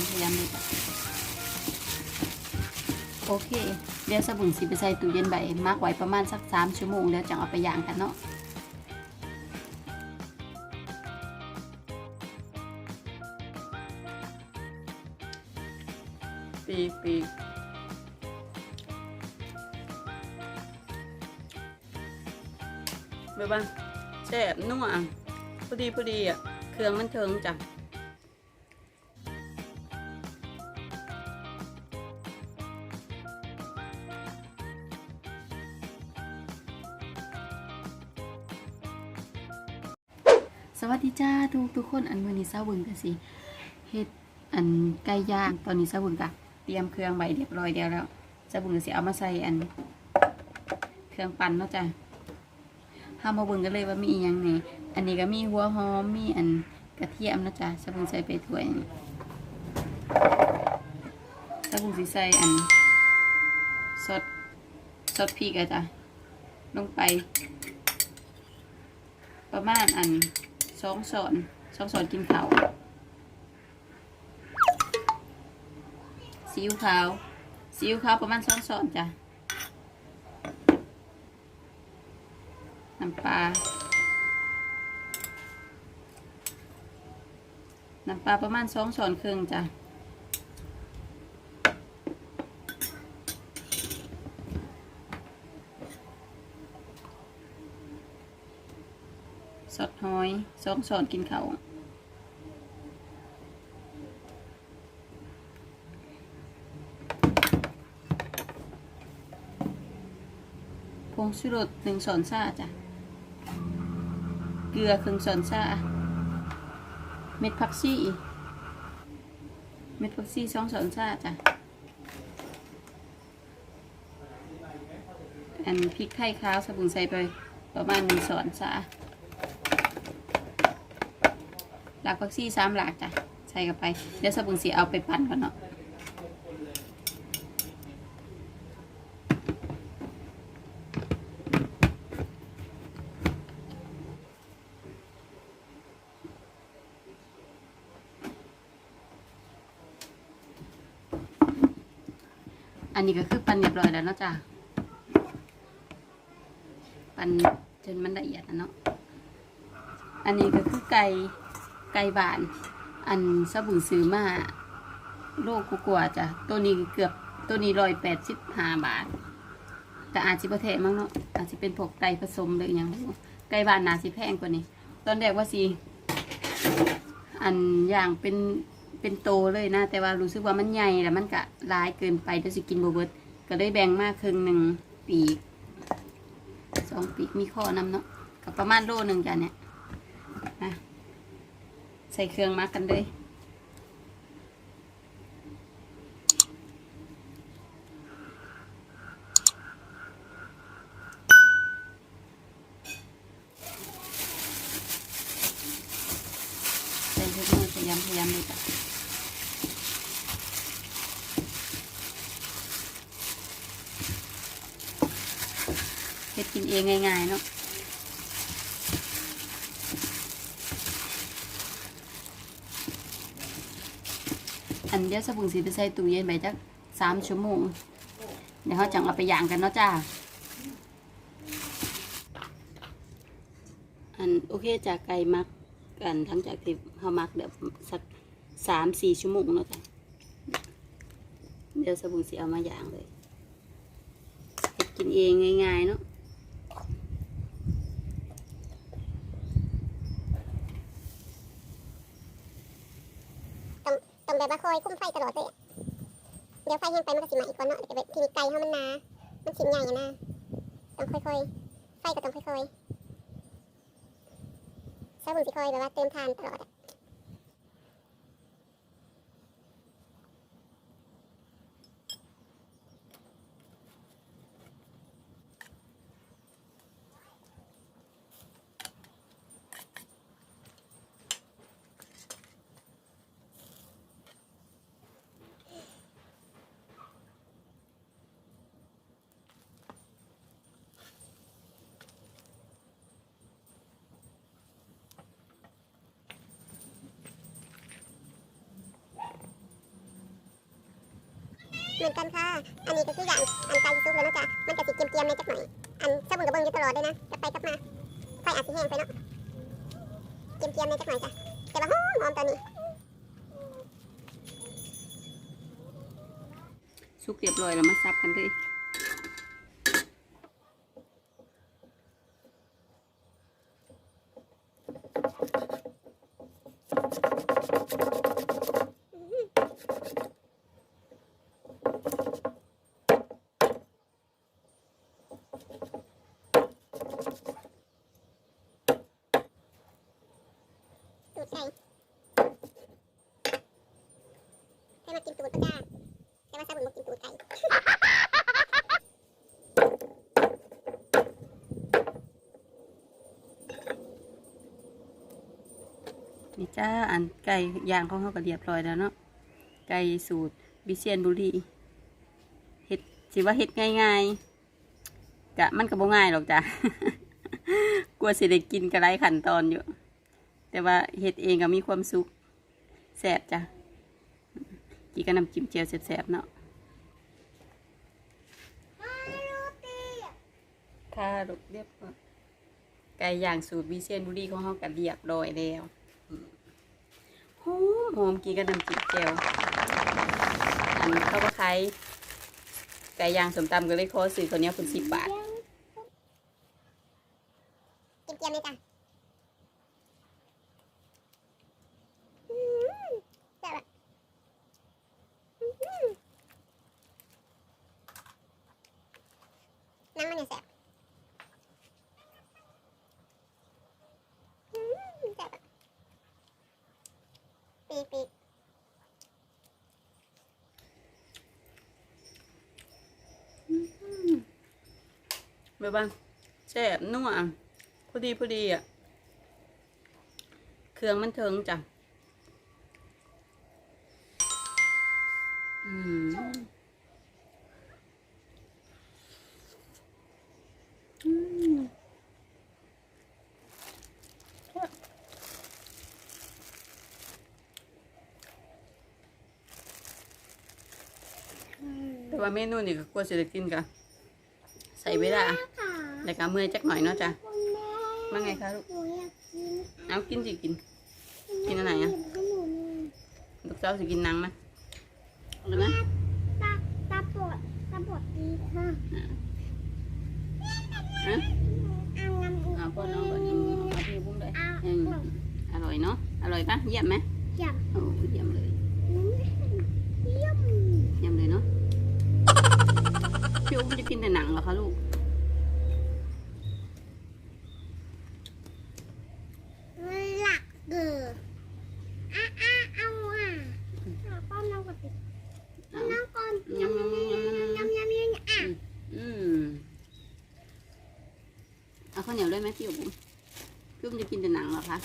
ามพยายามเลยจ้ะโอเค เดี๋ยวสบุนสิไปใส่ตู้เย็นใบมากไว้ประมาณสักสามชั่วโมงแล้วจังเอาไปย่างกันเนาะปีปีกแบบว่าแซ่บนัวพอดีพอดีอะ เครื่องมันเทิงจ้ะ สวัสดีจ้าทุกทุกคนอันวันนี้ซาบุนกันสิเฮ็ดอันไก่ย่างตอนนี้ซาบุนกะเตรียมเครื่องใบเรียบร้อยเดียวแล้วซาบุนก็สิเอามาใส่อัน เครื่องปั่นเนาะจ้ะเฮามาบิ่งกันเลยว่ามีอีหยังนี่อันนี้ก็มีหัวหอมมีอันกระเทียมเนาะจ้ะซาบุนใส่ไปถ้วยซาบุนสิใส่อันซอสซอสพริกอะจ้ะลงไป ประมาณอัน สองสอนสองสอนกินเขาซีอิ๊วขาวซีอิ๊วขาวประมาณสองสอนจ้ะน้ำปลาน้ำปลาประมาณสองช้อนครึ่งจ้ะ ดหอยสองช้อนกินเขาวผงชูรสหนึ่งช้อนชาจ้ะ เกลือครึ่งช้อนชาเม็ดผักชีเม็ดผักชีสองช้อนชาจ้ะ อันพริกไทยขาวสบู่ใส่ไปประมาณหนึ่งช้อนชา หลักผักชีสามหลักจ้ะใส่เข้าไป เดี๋ยวสบู่สีเอาไปปั่นก่อนเนาะอันนี้ก็คือปั่นเรียบร้อยแล้วเนาะจ้ะปั่นจนมันละเอียดนะเนาะ อันนี้ก็คือไก่ ไก่บาน อันสบู่ซื้อมาโลกกลัวาจ้ะตัวนี้เกือบตัวนี้ร้อยแปดสิบห้าบาทแต่อาจจะประเทศมั้งเนาะอาจจะเป็นพวกไก่ผสมหรืออย่างไก่บานนาสิแพงกว่านี้ ตอนแรกว่าสิอันอย่างเป็นเป็นโตเลยนะ แต่ว่ารู้สึกว่ามันใหญ่แล้วมันก็ร้ายเกินไปเดี๋ยวสิกินโบเบิดก็เลยแบ่งมากครึ่งหนึ่งปีกสองปีกมีข้อนำเนาะกับประมาณโลหนึ่งจ้ะเนี่ยนะ ใส่เครื่องมากันเลยใส่ทุกมือพยายามพยายามเลยจ้ะเฮ็ดกินเองง่ายๆเนาะ อันเดียวสบู่สีไปใส่ตู้เย็นไปจักสามชั่วโมง เดี๋ยวเขาจังเอาไปย่างกันเนาะจ้า อันโอเคจากไก่มักกันทั้งจากที่เขามักเดี๋ยวสักสามสี่ชั่วโมงเนาะจ้ะเดี๋ยวสบู่สีเอามาย่างเลยกินเองง่ายๆเนาะ ต้องแบบว่าคอยคุ้มไฟตลอดเลยเดี๋ยวไฟแห้งไปมันก็สิมาอีกก่อนเนาะแต่แบบทีนี้ไก่ให้มันหนา มันชิ้นใหญ่อะนะต้องค่อยๆ ไฟก็ต้องค่อยๆใช้บุญสิคอยแบบว่าเติมทานตลอด เหมือนกันค่ะ อันนี้ก็คืออย่างอันไก่ซุปแล้วเนาะจ๊ะมันจะสิเกียมๆในจักหน่อย อันสบุนกับเบิ้งอยู่ตลอดเลยนะกลับไปกลับมาไฟอาจสิแห้งไปเนาะเกียมๆในจักหน่อยจ้ะแต่ว่าหอมหอมตอนนี้ สุกเรียบร้อยแล้วมาซับกันเลย ตูดไก่ให้มากินตูดก็จ้าแต่ว่าสบุนบอกกินตูดไก่นี่จ้าอันไก่ย่างของเขาก็เรียบร้อยแล้วเนาะไก่สูตรวิเชียนบุรีเฮ็ดสิว่าเฮ็ดง่ายๆกะมันก็บ่ง่ายหรอกจ้ะกลัวสิได้กินก็หลายขั้นตอนอยู่ แต่ว่าเฮ็ดเองก็มีความสุขแซ่บจ้ะกินกับน้ำจิ้มเจียวแซ่บๆเนาะค่ะลูกเรียบไก่ย่างสูตรวิเชียนบุรีของเขาก็เรียบร้อยแล้วหอมหอมกินกับน้ำจิ้มเจียวอันเข้าวว่าใครไก่ย่างสมตำก็เลยขอซื้อคนนี้คนสิบบาท กินเกียมเลยจ้ะอืมแซ่บอะอืมหนังมันเนี่ยแซ่บอืมแซ่บอะปี กปีกแบบว่าแซ่บนัวพอดีพอดีอะ เครื่องมันเทิงจ้ะ อืมอืมแซ่บแต่ ว่าเมนูนี่ก็กลัวจะได้กินกะใส่เวลาค่ะแต่ก็เมื่อยจักหน่อยเนาะจ้ะคุณแม่ว่าไงคะลูกหนูอยากกินเอากินสิกิน กินอันไหนอะให้หนูหน่อยลูกเจ้าสิกินหนังไหมเอาเลยไหมตาตาปวดตาปวดดีค่ะฮะเอาน้ำเอาพ่อน้องก่อนอืมเอาพี่บุ้งเลยเอาอืมอร่อยเนาะอร่อยปะเยี่ยมไหมจับโอ้เยี่ยมเลยเยี่ยมเยี่ยมเลยเนาะ พี่อุ้มจะกินแต่หนังเหรอคะลูกหลักเกิดอะอะเอาอะเอาป้อนน้องก่อนสิเอาน้องก่อนยำยำยำยำยำยำยำยำอะอืมเอาข้าวเหนียวด้วยไหมพี่อุ้มพี่อุ้มจะกินแต่หนังเหรอคะ